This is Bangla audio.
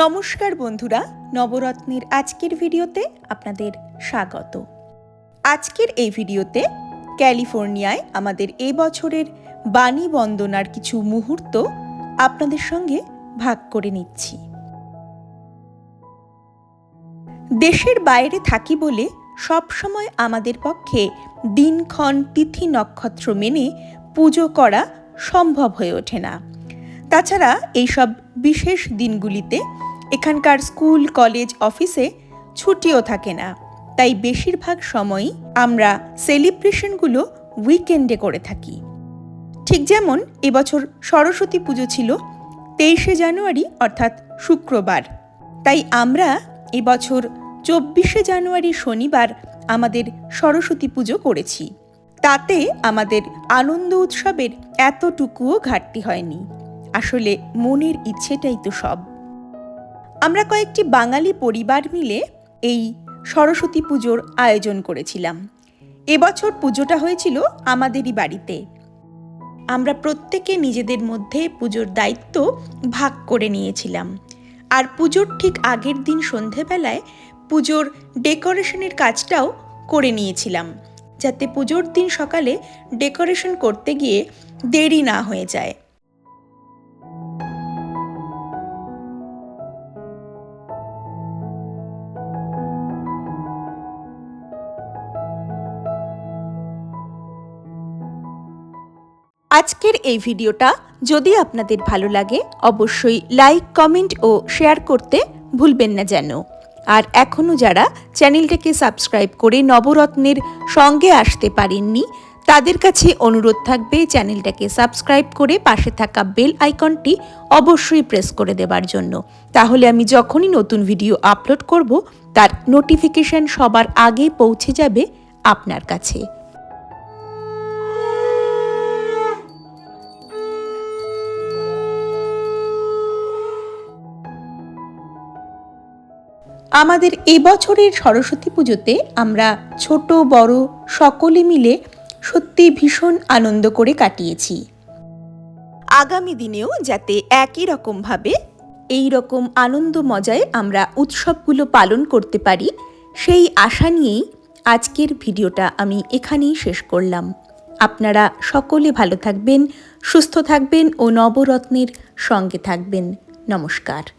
নমস্কার বন্ধুরা, নবরত্নের আজকের ভিডিওতে আপনাদের স্বাগত। আজকের এই ভিডিওতে ক্যালিফোর্নিয়ায় আমাদের এ বছরের বাণী বন্দনার কিছু মুহূর্ত আপনাদের সঙ্গে ভাগ করে নিচ্ছি। দেশের বাইরে থাকি বলে সবসময় আমাদের পক্ষে দিনক্ষণ তিথি নক্ষত্র মেনে পুজো করা সম্ভব হয়ে ওঠে না। তাছাড়া এইসব বিশেষ দিনগুলিতে এখানকার স্কুল, কলেজ, অফিসে ছুটিও থাকে না। তাই বেশিরভাগ সময়ই আমরা সেলিব্রেশনগুলো উইকেন্ডে করে থাকি। ঠিক যেমন এবছর সরস্বতী পুজো ছিল তেইশে জানুয়ারি, অর্থাৎ শুক্রবার। তাই আমরা এবছর চব্বিশে জানুয়ারি শনিবার আমাদের সরস্বতী পুজো করেছি। তাতে আমাদের আনন্দ উৎসবের এতটুকুও ঘাটতি হয়নি। আসলে মনের ইচ্ছেটাই তো সব। আমরা কয়েকটি বাঙালি পরিবার মিলে এই সরস্বতী পুজোর আয়োজন করেছিলাম। এবছর পুজোটা হয়েছিল আমাদেরই বাড়িতে। আমরা প্রত্যেকে নিজেদের মধ্যে পুজোর দায়িত্ব ভাগ করে নিয়েছিলাম। আর পুজোর ঠিক আগের দিন সন্ধেবেলায় পুজোর ডেকোরেশনের কাজটাও করে নিয়েছিলাম, যাতে পুজোর দিন সকালে ডেকোরেশন করতে গিয়ে দেরি না হয়ে যায়। আজকের এই ভিডিওটা যদি আপনাদের ভালো লাগে, অবশ্যই লাইক, কমেন্ট ও শেয়ার করতে ভুলবেন না যেন। আর এখনও যারা চ্যানেলটাকে সাবস্ক্রাইব করে নবরত্নের সঙ্গে আসতে পারেননি, তাদের কাছে অনুরোধ থাকবে চ্যানেলটাকে সাবস্ক্রাইব করে পাশে থাকা বেল আইকনটি অবশ্যই প্রেস করে দেবার জন্য। তাহলে আমি যখনই নতুন ভিডিও আপলোড করব, তার নোটিফিকেশন সবার আগে পৌঁছে যাবে আপনার কাছে। আমাদের এবছরের সরস্বতী পুজোতে আমরা ছোট, বড় সকলে মিলে সত্যি ভীষণ আনন্দ করে কাটিয়েছি। আগামী দিনেও যাতে একই রকমভাবে এই রকম আনন্দ মজায় আমরা উৎসবগুলো পালন করতে পারি, সেই আশা নিয়েই আজকের ভিডিওটা আমি এখানেই শেষ করলাম। আপনারা সকলে ভালো থাকবেন, সুস্থ থাকবেন ও নবরত্নের সঙ্গে থাকবেন। নমস্কার।